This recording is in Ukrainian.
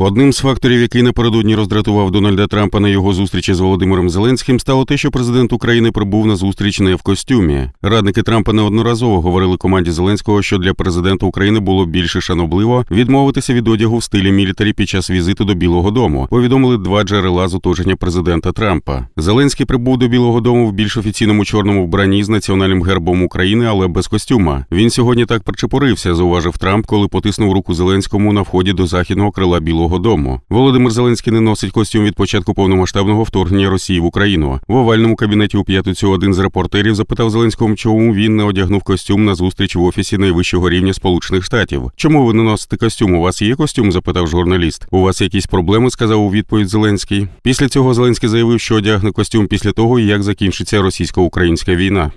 Одним з факторів, який напередодні роздратував Дональда Трампа на його зустрічі з Володимиром Зеленським, стало те, що президент України прибув на зустріч не в костюмі. Радники Трампа неодноразово говорили команді Зеленського, що для президента України було більше шанобливо відмовитися від одягу в стилі мілітарі під час візиту до Білого Дому. Повідомили два джерела з оточення президента Трампа. Зеленський прибув до Білого Дому в більш офіційному чорному вбранні з національним гербом України, але без костюма. Він сьогодні так причепурився, зауважив Трамп, коли потиснув руку Зеленському на вході до західного крила Білого Дому. Володимир Зеленський не носить костюм від початку повномасштабного вторгнення Росії в Україну. В овальному кабінеті у п'ятницю один з репортерів запитав Зеленського, чому він не одягнув костюм на зустріч в офісі найвищого рівня Сполучених Штатів. Чому ви не носите костюм? У вас є костюм? запитав журналіст. У вас якісь проблеми? сказав у відповідь Зеленський. Після цього Зеленський заявив, що одягне костюм після того, як закінчиться російсько-українська війна.